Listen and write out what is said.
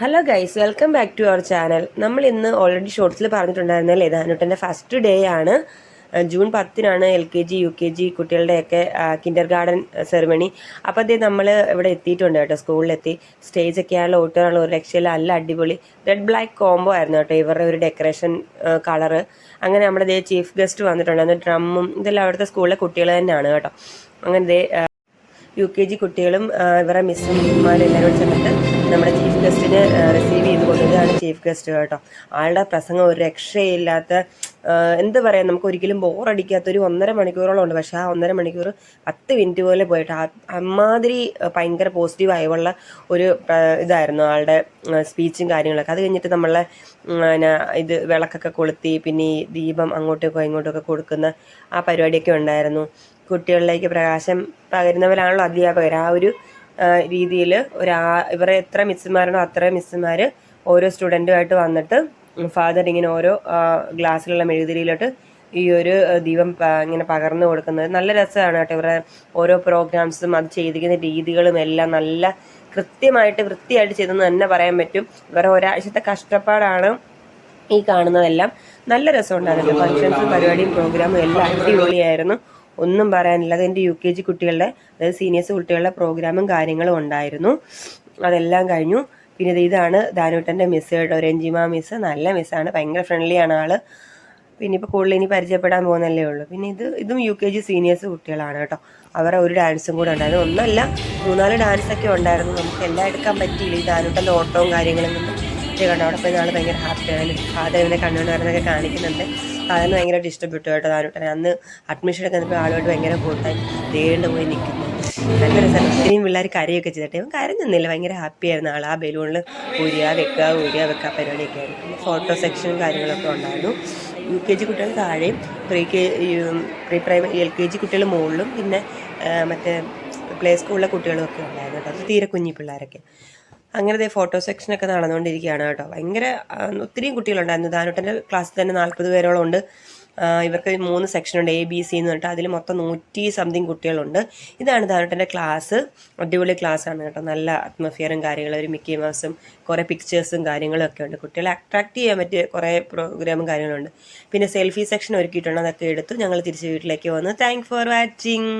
Hello guys welcome back to our channel നമ്മൾ ഇന്ന് already ഷോർട്സിൽ പറഞ്ഞിട്ടുണ്ടായിരുന്നല്ലേ ധാനുട്ടന്റെ ഫസ്റ്റ് ഡേ ആണ്. ജൂൺ പത്തിനാണ് L K G U K G കുട്ടികളുടെയൊക്കെ kindergarten ceremony അപ്പോൾ അതേ നമ്മൾ ഇവിടെ എത്തിയിട്ടുണ്ട് കേട്ടോ സ്കൂളിലെത്തി. സ്റ്റേജൊക്കെ ആണല്ലോ ഓട്ടുകാണല്ലോ ഒരു രക്ഷയില്ല. നല്ല അടിപൊളി. റെഡ് ബ്ലാക്ക് കോംബോ ആയിരുന്നു കേട്ടോ ഇവരുടെ ഒരു ഡെക്കറേഷൻ കളറ് അങ്ങനെ നമ്മുടെ ദേ ചീഫ് ഗസ്റ്റ് വന്നിട്ടുണ്ടായിരുന്നു ഡ്രമ്മും ഇതെല്ലാം അവിടുത്തെ സ്കൂളിലെ കുട്ടികൾ തന്നെയാണ് കേട്ടോ. അങ്ങനെ ദേ യു കെ ജി കുട്ടികളും ഇവരുടെ മിസ്സുമാരും എല്ലാവരും ചെന്നിട്ട് നമ്മുടെ ചീഫ് ഗസ്റ്റിനെ റിസീവ് ചെയ്ത് കൊണ്ടുവരികയാണ് ചീഫ് ഗസ്റ്റ് കേട്ടോ. ആളുടെ പ്രസംഗം ഒരു രക്ഷയില്ലാത്ത എന്ത് പറയാം നമുക്ക് ഒരിക്കലും ബോറടിക്കാത്ത ഒരു ഒന്നര മണിക്കൂറോളം ഉണ്ട്. പക്ഷേ ആ ഒന്നര മണിക്കൂർ പത്ത് മിനിറ്റ് പോലെ പോയിട്ട് അമ്മാതിരി ഭയങ്കര പോസിറ്റീവ് ആയുള്ള ഒരു ഇതായിരുന്നു ആളുടെ സ്പീച്ചും കാര്യങ്ങളൊക്കെ. അത് കഴിഞ്ഞിട്ട് നമ്മളെ ഇത് വിളക്കൊക്കെ കൊളുത്തി പിന്നെ ഈ ദീപം അങ്ങോട്ടേക്കോ ഇങ്ങോട്ടൊക്കെ കൊടുക്കുന്ന ആ പരിപാടിയൊക്കെ ഉണ്ടായിരുന്നു. കുട്ടികളിലേക്ക് പ്രകാശം പകരുന്നവരാണല്ലോ അധ്യാപകർ. ആ ഒരു രീതിയിൽ ഒരു ഇവരെ എത്ര മിസ്സുമാരാണോ അത്ര മിസ്സുമാർ ഓരോ സ്റ്റുഡന്റുമായിട്ട് വന്നിട്ട് ഫാദർ ഇങ്ങനെ ഓരോ ഗ്ലാസ്സിലുള്ള മെഴുകുതിരിയിലോട്ട് ഈ ഒരു ദീപം ഇങ്ങനെ പകർന്നു കൊടുക്കുന്നത് നല്ല രസമാണ് കേട്ടോ. ഇവരുടെ ഓരോ പ്രോഗ്രാംസും അത് ചെയ്തിരിക്കുന്ന രീതികളും എല്ലാം നല്ല കൃത്യമായിട്ട് വൃത്തിയായിട്ട് ചെയ്തെന്ന് തന്നെ പറയാൻ പറ്റും. ഇവരുടെ ഒരാഴ്ചത്തെ കഷ്ടപ്പാടാണ് ഈ കാണുന്നതെല്ലാം. നല്ല രസമുണ്ടായിരുന്നു ഫങ്ഷൻസും പരിപാടിയും പ്രോഗ്രാമും എല്ലാം അടിപൊളിയായിരുന്നു. ഒന്നും പറയാനില്ല. എന്റെ യു കെ ജി കുട്ടികളുടെ അതായത് സീനിയേഴ്സ് കുട്ടികളുടെ പ്രോഗ്രാമും കാര്യങ്ങളും ഉണ്ടായിരുന്നു. അതെല്ലാം കഴിഞ്ഞു. പിന്നെ ഇതാണ് ദാനൂട്ടന്റെ മിസ് കേട്ടോ. രഞ്ജിമ മിസ് നല്ല മിസ്സാണ് ഭയങ്കര ഫ്രണ്ട്ലിയാണ് ആൾ. പിന്നെ ഇപ്പോൾ കൂടുതൽ ഇനി പരിചയപ്പെടാൻ പോകുന്നല്ലേ ഉള്ളൂ. പിന്നെ ഇത് ഇതും യു കെ ജി സീനിയേഴ്സ് കുട്ടികളാണ് കേട്ടോ. അവരെ ഒരു ഡാൻസും കൂടെ ഉണ്ടായിരുന്നു. ഒന്നല്ല മൂന്നാൽ ഡാൻസൊക്കെ ഉണ്ടായിരുന്നു. നമുക്ക് എല്ലാം എടുക്കാൻ പറ്റിയില്ല. ഈ ദാനൂട്ടന്റെ ഓട്ടവും കാര്യങ്ങളും കൊണ്ട് അവിടെ പോയി നാളെ ഭയങ്കര ഹാപ്പിയാണ് ഫാദർ ഇവനെ കണ്ടുകൊണ്ട് വരുന്നതൊക്കെ കാണിക്കുന്നുണ്ട്. ഫാദറിന് ഭയങ്കരമായിട്ട് ഇഷ്ടപ്പെട്ടു കേട്ടോ താനോട്ടെ അന്ന് അഡ്മിഷൻ ഒക്കെ വന്നപ്പോൾ ആളുമായിട്ട് ഭയങ്കര കൂട്ടായി. തേണ്ട പോയി നിൽക്കുന്നു നല്ല രസം ഇത്രയും പിള്ളേർ കരയൊക്കെ ചെയ്തിട്ട്. ഇവൻ കരഞ്ഞൊന്നുമില്ല ഭയങ്കര ഹാപ്പി ആയിരുന്നു ആൾ ആ ബലൂണിൽ ഊരിയ വെക്കുക ഊരിയ വെക്കുക പരിപാടിയൊക്കെ ആയിരുന്നു. പിന്നെ ഫോട്ടോ സെക്ഷനും കാര്യങ്ങളൊക്കെ ഉണ്ടായിരുന്നു. യു കെ ജി കുട്ടികൾ താഴെയും pre K pre primary L K G കുട്ടികൾ മുകളിലും പിന്നെ മറ്റേ പ്ലേ സ്കൂളിലെ കുട്ടികളും ഒക്കെ ഉണ്ടായിരുന്നു കേട്ടോ. അത് തീരെ കുഞ്ഞി പിള്ളേരൊക്കെ. അങ്ങനത്തെ ഫോട്ടോ സെക്ഷനൊക്കെ നടന്നുകൊണ്ടിരിക്കുകയാണ് കേട്ടോ. ഭയങ്കര ഒത്തിരിയും കുട്ടികളുണ്ടായിരുന്നു ദാനോട്ടന്റെ ക്ലാസ്സിൽ തന്നെ നാൽപ്പത് പേരോളം ഉണ്ട്. ഇവർക്ക് മൂന്ന് സെക്ഷനുണ്ട് എ ബി സി എന്ന് പറഞ്ഞിട്ട് അതിൽ മൊത്തം നൂറ്റി സംതിങ് കുട്ടികളുണ്ട്. ഇതാണ് ദാനോട്ടന്റെ ക്ലാസ് അടിപൊളി ആണ് കേട്ടോ. നല്ല അറ്റ്മോസ്ഫിയറും കാര്യങ്ങളും ഒരു മിക്കി മൗസും കുറേ പിക്ചേഴ്സും കാര്യങ്ങളും ഒക്കെ ഉണ്ട്. കുട്ടികളെ അട്രാക്ട് ചെയ്യാൻ പറ്റിയ കുറേ പ്രോഗ്രാമും കാര്യങ്ങളുണ്ട് പിന്നെ സെൽഫി സെക്ഷൻ ഒരുക്കിയിട്ടുണ്ട്. അതൊക്കെ എടുത്തു ഞങ്ങൾ തിരിച്ച് വീട്ടിലേക്ക് വന്നു. Thank for watching